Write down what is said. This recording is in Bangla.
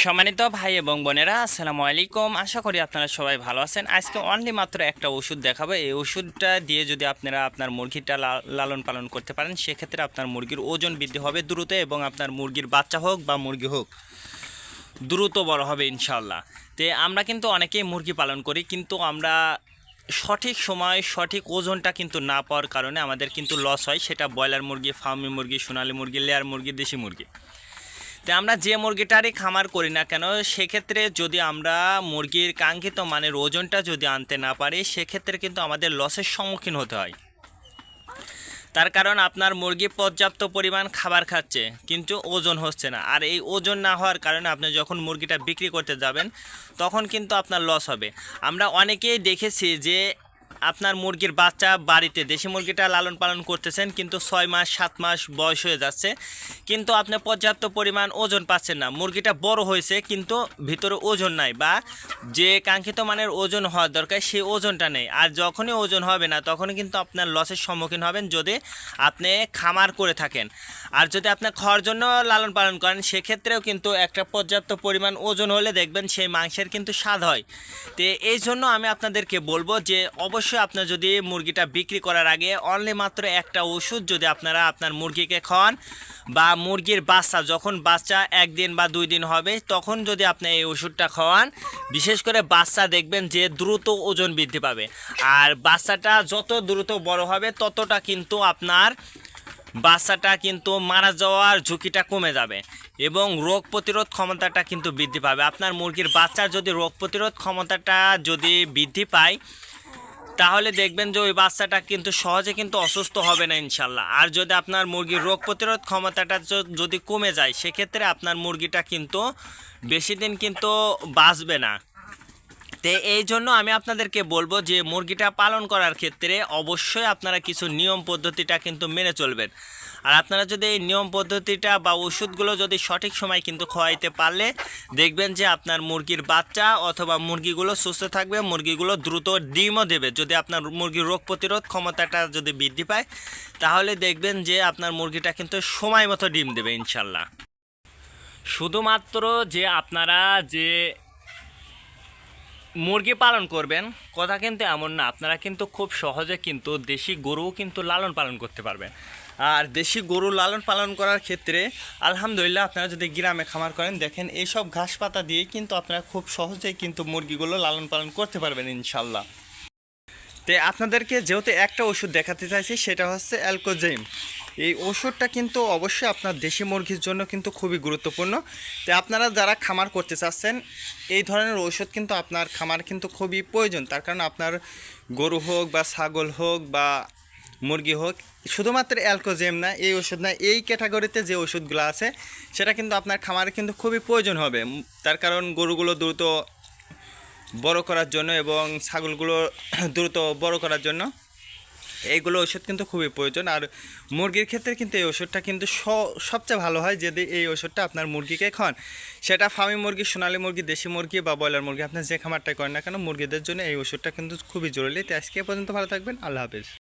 সম্মানিত ভাই এবং বোনেরা, আসসালামু আলাইকুম। আশা করি আপনারা সবাই ভালো আছেন। আজকে অনলি মাত্র একটা ওষুধ দেখাবো। এই ওষুধটা দিয়ে যদি আপনারা আপনার মুরগিটা লালন পালন করতে পারেন, সেক্ষেত্রে আপনার মুরগির ওজন বৃদ্ধি হবে দ্রুত এবং আপনার মুরগির বাচ্চা হোক বা মুরগি হোক, দ্রুত বড় হবে ইনশাল্লাহ তে আমরা কিন্তু অনেকেই মুরগি পালন করি, কিন্তু আমরা সঠিক সময় সঠিক ওজনটা কিন্তু না পাওয়ার কারণে আমাদের কিন্তু লস হয়। সেটা ব্রয়লার মুরগি, ফার্মি মুরগি, সোনালী মুরগি, লেয়ার মুরগি, দেশি মুরগি। তো আমরা যে মুরগিটারই খামার করি না কেন, সেক্ষেত্রে যদি আমরা মুরগির কাঙ্ক্ষিত মানের ওজনটা যদি আনতে না পারি, সেক্ষেত্রে কিন্তু আমাদের লসের সম্মুখীন হতে হয়। তার কারণ আপনার মুরগি পর্যাপ্ত পরিমাণ খাবার খাচ্ছে, কিন্তু ওজন হচ্ছে না। আর এই ওজন না হওয়ার কারণে আপনি যখন মুরগিটা বিক্রি করতে যাবেন, তখন কিন্তু আপনার লস হবে। আমরা অনেকেই দেখেছি যে আপনার মুরগির বাচ্চা বাড়িতে, দেশি মুরগিটা লালন পালন করতেছেন, কিন্তু ছয় মাস, সাত মাস বয়স হয়ে যাচ্ছে। কিন্তু আপনি পর্যাপ্ত পরিমাণ ওজন পাচ্ছেন না। মুরগিটা বড় হয়েছে, কিন্তু ভিতরে ওজন নাই বা যে কাঙ্ক্ষিত মানের ওজন হওয়ার দরকার সেই ওজনটা নেই। আর যখনই ওজন হবে না, তখনই কিন্তু আপনার লসের সম্মুখীন হবেন যদি আপনি খামার করে থাকেন। আর যদি আপনি খাওয়ার জন্য লালন পালন করেন, সেক্ষেত্রেও কিন্তু একটা পর্যাপ্ত পরিমাণ ওজন হলে দেখবেন সেই মাংসের কিন্তু স্বাদ হয়। তো এই জন্য আমি আপনাদেরকে বলব যে, অবশ্যই আপনার যদি মুরগিটা বিক্রি করার আগে অনলি মাত্র একটা ওষুধ যদি আপনারা আপনার মুরগিকে খাওয়ান বা মুরগির বাচ্চা, যখন বাচ্চা একদিন বা দুই দিন হবে, তখন যদি আপনি এই ওষুধটা খাওয়ান, বিশেষ করে বাচ্চা দেখবেন যে দ্রুত ওজন বৃদ্ধি পাবে। আর বাচ্চাটা যত দ্রুত বড় হবে, ততটা কিন্তু আপনার বাচ্চাটা কিন্তু মারা যাওয়ার ঝুঁকিটা কমে যাবে এবং রোগ প্রতিরোধ ক্ষমতাটা কিন্তু বৃদ্ধি পাবে। আপনার মুরগির বাচ্চার যদি রোগ প্রতিরোধ ক্ষমতাটা যদি বৃদ্ধি পায় তাহলে দেখবেন যে ওই বাচ্চাটা কিন্তু সহজে কিন্তু অসুস্থ হবে না ইনশাল্লাহ। আর যদি আপনার মুরগির রোগ প্রতিরোধ ক্ষমতাটা যদি কমে যায়, সেক্ষেত্রে আপনার মুরগিটা কিন্তু বেশি দিন কিন্তু বাঁচবে না। তো এই জন্য আমি আপনাদেরকে বলব যে মুরগিটা পালন করার ক্ষেত্রে অবশ্যই আপনারা কিছু নিয়ম পদ্ধতিটা কিন্তু মেনে চলবেন। আর আপনারা যদি এই নিয়ম পদ্ধতিটা বা ওষুধগুলো যদি সঠিক সময় কিন্তু খাওয়াইতে পারলে দেখবেন যে আপনার মুরগির বাচ্চা অথবা মুরগিগুলো সুস্থ থাকবে, মুরগিগুলো দ্রুত ডিমও দেবে। যদি আপনার মুরগির রোগ প্রতিরোধ ক্ষমতাটা যদি বৃদ্ধি পায়, তাহলে দেখবেন যে আপনার মুরগিটা কিন্তু সময় মতো ডিম দেবে ইনশাল্লাহ। শুধুমাত্র যে আপনারা যে মুরগি পালন করবেন, কথা কিন্তু এমন না। আপনারা কিন্তু খুব সহজে কিন্তু দেশি গরুও কিন্তু লালন পালন করতে পারবেন। আর দেশি গরু লালন পালন করার ক্ষেত্রে, আলহামদুলিল্লাহ আপনারা যদি গ্রামে খামার করেন, দেখেন এইসব ঘাস পাতা দিয়ে কিন্তু আপনারা খুব সহজেই কিন্তু মুরগিগুলো লালন পালন করতে পারবেন ইনশাল্লাহ তে আপনাদেরকে যেহেতু একটা ওষুধ দেখাতে চাইছি, সেটা হচ্ছে অ্যালকোজেম এই ওষুধটা কিন্তু অবশ্যই আপনার দেশি মুরগির জন্য কিন্তু খুবই গুরুত্বপূর্ণ। তো আপনারা যারা খামার করতে চাচ্ছেন, এই ধরনের ওষুধ কিন্তু আপনার খামার কিন্তু খুবই প্রয়োজন। তার কারণ আপনার গরু হোক বা ছাগল হোক বা মুরগি হোক, শুধুমাত্র অ্যালকোজেম না, এই ওষুধ না, এই ক্যাটাগরিতে যে ওষুধগুলো আছে, সেটা কিন্তু আপনার খামারে কিন্তু খুবই প্রয়োজন হবে। তার কারণ গরুগুলো দ্রুত বড় করার জন্য এবং ছাগলগুলো দ্রুত বড় করার জন্য এইগুলো ওষুধ কিন্তু খুবই প্রয়োজন। আর মুরগির ক্ষেত্রে কিন্তু এই ওষুধটা কিন্তু সবচেয়ে ভালো হয় যদি এই ওষুধটা আপনার মুরগিকে খান সেটা ফার্মি মুরগি, সোনালি মুরগি, দেশি মুরগি বা ব্রয়লার মুরগি, আপনি যে খামারটাই করেন না কেন, মুরগিদের জন্য এই ওষুধটা কিন্তু খুবই জরুরি। তো আজকে পর্যন্ত ভালো থাকবেন। আল্লাহ হাফেজ।